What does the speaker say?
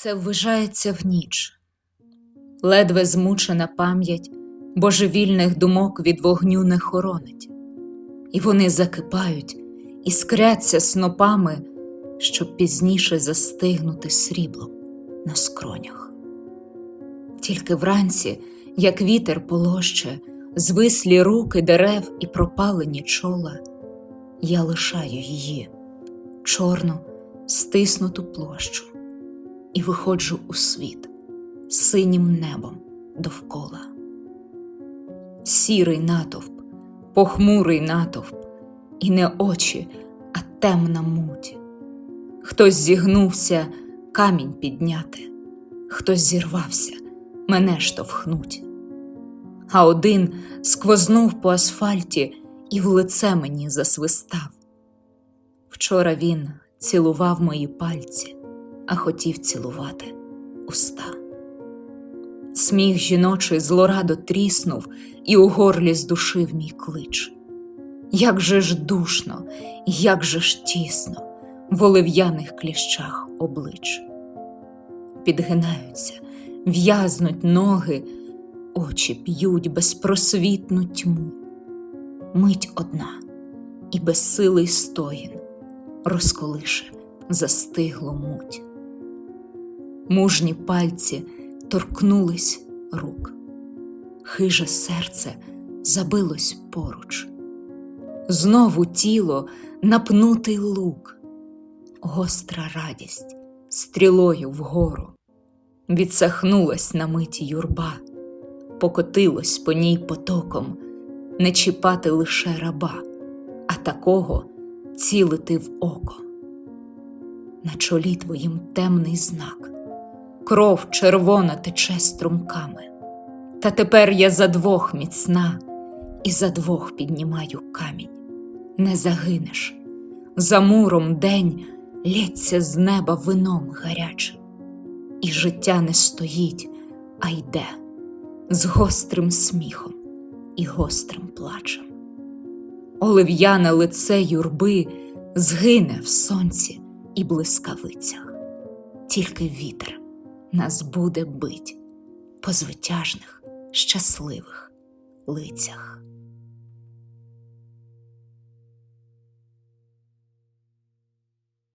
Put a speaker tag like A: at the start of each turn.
A: Це ввижається в ніч, ледве змучена пам'ять божевільних думок від вогню не хоронить, і вони закипають і скряться снопами, щоб пізніше застигнути сріблом на скронях. Тільки вранці, як вітер полоще, звислі руки дерев і пропалені чола, я лишаю її, чорну, стиснуту площу, і виходжу у світ синім небом довкола. Сірий натовп, похмурий натовп, і не очі, а темна муть. Хтось зігнувся камінь підняти, хтось зірвався, мене штовхнуть. А один сквознув по асфальті і в лице мені засвистав. Вчора він цілував мої пальці, а хотів цілувати уста. Сміх жіночий злорадо тріснув і у горлі здушив мій клич. Як же ж душно, як же ж тісно в олив'яних кліщах облич. Підгинаються, в'язнуть ноги, очі п'ють безпросвітну тьму. Мить одна і безсилий стоїн розколише застиглу муть. Мужні пальці торкнулись рук, хиже серце забилось поруч. Знову тіло напнутий лук, гостра радість стрілою вгору. Відсахнулась на миті юрба, покотилось по ній потоком, не чіпати лише раба, а такого цілити в око. На чолі твоїм темний знак, кров червона тече струмками. Та тепер я за двох міцна і за двох піднімаю камінь. Не загинеш, за муром день лється з неба вином гарячим, і життя не стоїть, а йде з гострим сміхом і гострим плачем. Олив'яне лице юрби згине в сонці і блискавицях, тільки вітер нас буде бить по звитяжних, щасливих лицях.